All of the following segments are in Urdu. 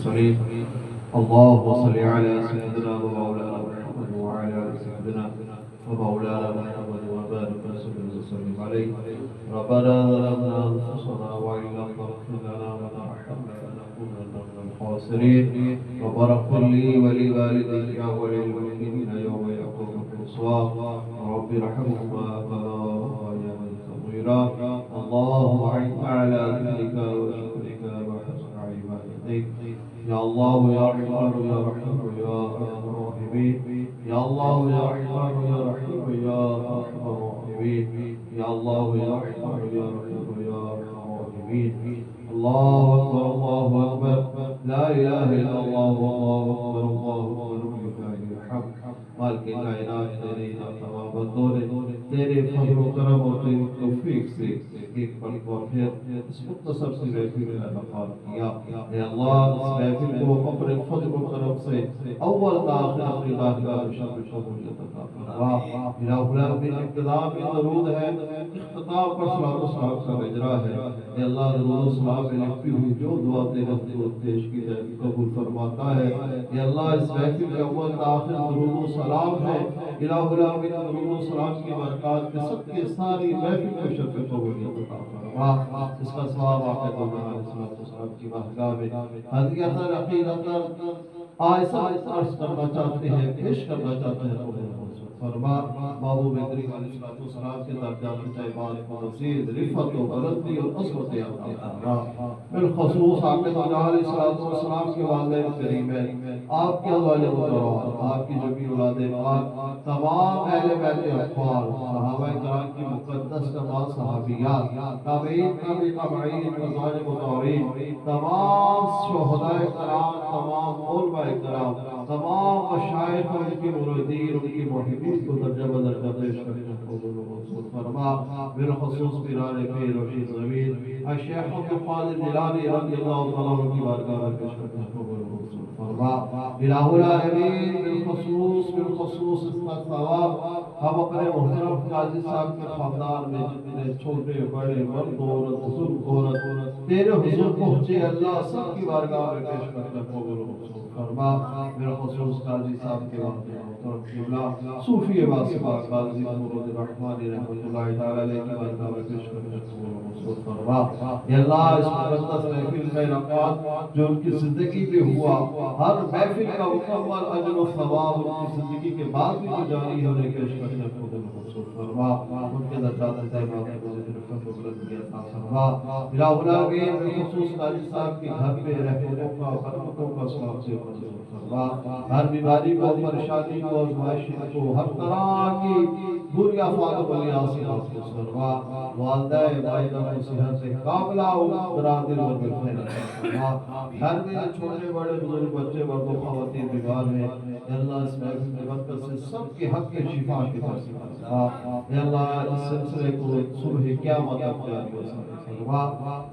المرسلين اللهم صل على سيدنا ومولانا محمد وعلى ال سيدنا ومولانا محمد وبارك وسلم عليه ربنا ظلمنا انفسنا وان لم تغفر لنا وترحمنا لنكونن من الخاسرين. ربنا اغفر لي ولوالدي وللمؤمنين يوم يقوم الحساب. رب ارحمهما كما ربياني صغيرا. اللهم اعن على ذكرك وشكرك وحسن عبادتك يا الله يا رحمن يا رحيم يا الراحمين. يا الله يا رحمن يا رحيم يا الراحمين. يا الله يا رحمن يا رحيم يا الراحمين. الله أكبر الله أكبر. لا إله إلا الله والله أكبر. مالک کائنات تیرے تمام بندوں تیرے فضل و کرم اور تیری توفیق سے ایک پل کو پھر اس مختصر سی محفل میں انعقاد کیا۔ اے اللہ، اس محفل کو اپنے فضل و کرم سے اول تا آخر اپنی بارگاہ میں شامل شمولیت عطا فرما۔ الہ العالمین ابتدا میں درود ہے اختتام پر صلاۃ و سلام کا اجرا ہے۔ اے اللہ، درود و سلام میں لکھی ہوئی جو دعا تیرے حضور پیش کی جائے، قبول فرماتا ہے۔ اے اللہ، اس محفل کے اول تا آخر درود و سلام ہے، الہ العالمین امین و سلام کی برکات کے سب کے ساری محفل کو شرکت ہوگی عطا اس کا ثواب آپ کے دعا علیہ السلام کی بارگاہ میں۔ حضرت عقیدت آئسا عرض کرنا چاہتے ہیں، پیش کرنا چاہتے ہیں قبول فرما محبوب کریم علیہ السلام کے درجات طیبات کو مزید رفت و بلندی اور عظمت عطا فرما بالخصوص عاقب علیہ السلام کے والدین کریم ہیں۔ آپ کے حوالے مدرات آپ کی جمی اولاد پاک، تمام اہل بیت اخبار صحابہ کرام کی مقدس تمام صحابیات، تابعین، تابع تابعین مزاج مطورین تمام شہداء کرام، تمام علماء کرام، تمام مشائخ ان کی مردین ان کی محبین کو ترجمہ درجہ بدرجہ پیش کرنے کو منصور فرما بالخصوص پیران پیر رشید زمین الشیخ عبد القادر جیلانی رضی اللہ تعالیٰ عنہ کی بارگاہ میں پیش کرنے کو منصور فرما الہ العالمین بالخصوص بالخصوص اس کا ثواب، ہم اپنے محترم قاضی صاحب کے خاندان میں جتنے چھوٹے بڑے مرد عورت، بزرگ عورت، تیرے حضور پہنچے اللہ سب کی بارگاہ میں پیش کرنے کو فرما، میرا خصوص قاضی صاحب کے وقت محترم قبلہ صوفی واسفہ قاضی مرود الرحمن رحمۃ اللہ تعالی علیہ کی بارگاہ میں پیش کرنے فرما۔ یا اللہ، اس مقدس محفل میں انعقاد جو ان کی زندگی میں ہوا، ہر محفل کا مکمل اجر و ثواب ان کی زندگی کے بعد بھی جو جاری ہونے پیش کرنے کو منصور فرما۔ ان کے درجات طیبہ میں مجھے رفت و بلندی عطا فرما۔ الہ العالمین خصوص قاضی صاحب کے گھر میں رحمتوں کا برکتوں کا سلام سے ہر بیماری کو، پریشانی کو آزمائش کو، ہر طرح کی بری افعال و بلیات سے محفوظ فرما والدہ والدہ کو صحت سے قابلہ و درا دل و بالخیر فرما گھر میں چھوٹے بڑے بزرگ بچے مرد و خواتین، بیمار ہیں۔ اے اللہ، اس محفل میں برکت سے سب کے حق کے شفا کی فرض فرما۔ اے اللہ، اس سلسلے کو صبح قیامت تک جاری و فرما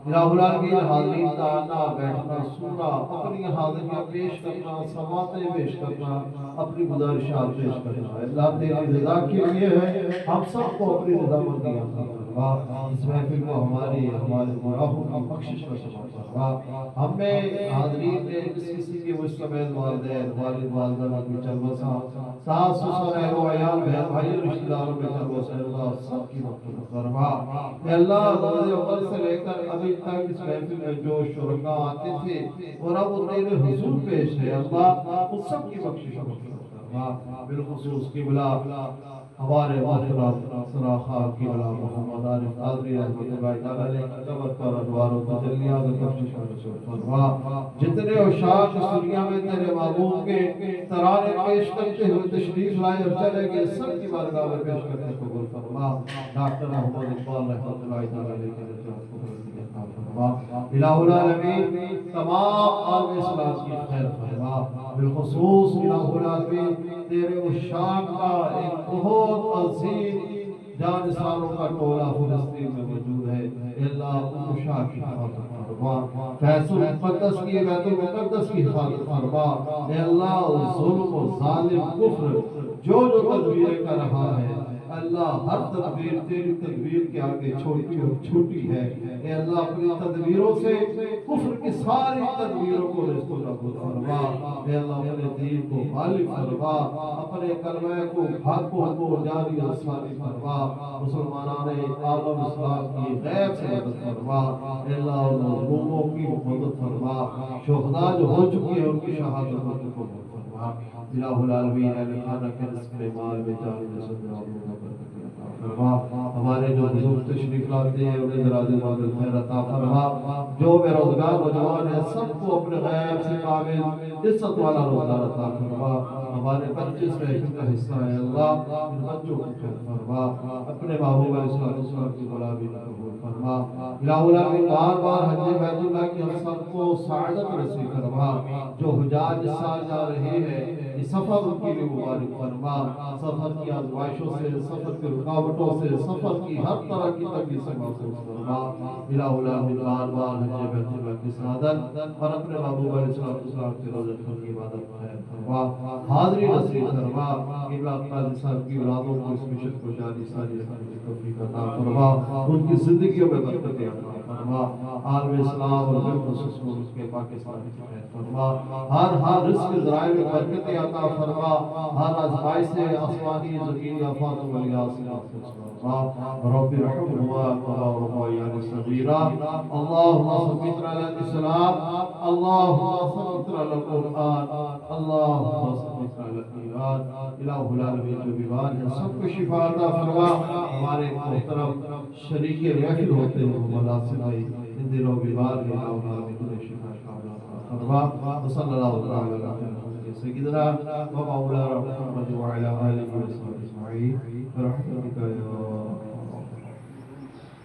الہ العالمین حاضرین کا بیٹھنا سننا اپنی حاضریاں پیش پیش کرنا، سماعتیں پیش کرنا، اپنی گزارشات پیش کرنا۔ اللہ تیری رضا کے لیے ہے، ہم سب کو اپنی رضا مندی عطا فرما اس محفل کو ہماری ہمارے گناہوں کی بخشش کا سبب فرما ہم میں حاضرین میں کسی کسی کے مستقبل والدین، والد، والدہ کی چلوسا ساس سسر اہل و عیال، بہن بھائی اور رشتہ داروں میں چلوسا اللہ سب کی مغفرت فرما۔ اے اللہ روز اول سے لے کر ابھی تک اس محفل میں جو شرکاء آتے تھے اور اب وہ تیرے حضور پیش ہے۔ اللہ ان سب کی بخشش فرما۔ بالخصوص کی بلا ہمارے محترم سراخا کی بلا محمد عارف قادری رحمۃ اللہ تعالی علیہ کی قبر پر انوار و تجلیات و بخشش فرما۔ جتنے اشاق اس میں تیرے محبوب کے ترانے پیش کرتے ہوئے تشریف لائے اور چلے گئے، سب کی بارگاہ میں پیش کرتے قبول فرما۔ ڈاکٹر محمد اقبال رحمۃ اللہ تعالی علیہ کی الہ العالمین، تمام عالم اسلام کی خیر فرما۔ بالخصوص الہ العالمین، تیرے اشاق کا ایک بہت بہت عظیم جان سالوں کا ٹولہ فلسطین میں موجود ہے۔ اللہ ان اشاق کی حفاظت فرما۔ فیصل مقدس کی بیت المقدس کی حفاظت فرما۔ اے اللہ، ظلم و ظالم، کفر، جو جو تدبیر کر رہا ہے، اللہ، ہر تدبیر تیری تدبیر کے آگے چھوٹی اور چھوٹی ہے۔ اے اللہ، اپنی تدبیروں سے کفر کی ساری تدبیروں کو رستو نبود فرما۔ اے اللہ، اپنے دین کو غالب فرما۔ اپنے کلمہ کو حق کو جاری اور فرما۔ مسلمانان عالم اسلام کی غیب سے مدد فرما۔ اے اللہ، ان مظلوموں کی مدد فرما۔ شہداء جو ہو چکی ہیں، ان کی شہادت کو قبول فرما۔ الہ العالمین، علی خانہ کے رزق میں مال میں جان جسد میں اور لوگوں پر فرما ہمارے جو بزرگ تشریف لاتے ہیں، انہیں دراز مال خیر عطا فرما۔ جو بے روزگار نوجوان ہیں سب کو اپنے غیب سے قابل عزت والا روزگار عطا فرما۔ ہمارے بچے سے اس کا حصہ ہے، اللہ ان بچوں کو خیر فرما۔ اپنے محبوب علیہ الصلوۃ والسلام کی غلامی نہ قبول فرما۔ الہ العالمین بار بار حج بیت اللہ کی ہم سب کو سعادت نصیب فرما۔ جو حجاج اس سال جا رہے ہیں یہ سفر ان کے لیے مبارک فرما، سفر کی آزمائشوں سے، سفر کی رکاوٹوں سے، سفر کی ہر طرح کی تنگی سے محفوظ فرما۔ الہ العالمین بار بار حج بیت اللہ کی سعادت اور اپنے محبوب علیہ الصلوۃ والسلام کی روزہ کی عبادت خیر فرما۔ حاضری نصیب فرما قبلہ قاضی صاحب کی اولادوں کو اس مشن کو جاری، ساری رکھنے کی توفیق عطا فرما۔ ان کی زندگیوں میں برکت عطا فرما۔ عالم اسلام اور بالخصوص ملک کے پاکستان کی فرما۔ ہر ہر رزق ذرائع میں برکت عطا عطا فرما۔ ہر آزمائش سے آسمانی زمینی آفات و بلیات سے محفوظ فرما۔ رب رحمهما كما ربياني صغيرا اللهم ثبت على الاسلام۔ اللهم ثبت على القران اللهم ثبت على الايمان الہ العالمین جو بیمار ہیں سب کو شفا عطا فرما۔ ہمارے محترم شریک محفل ہوتے ہیں مولا سنائی۔ ان دنوں بیمار ہیں الہ العالمین انہیں شفا عطا فرما وصلی اللہ تعالی علی سیدنا و مولانا محمد وعلى آله وصحبه اجمعین برحمتك یا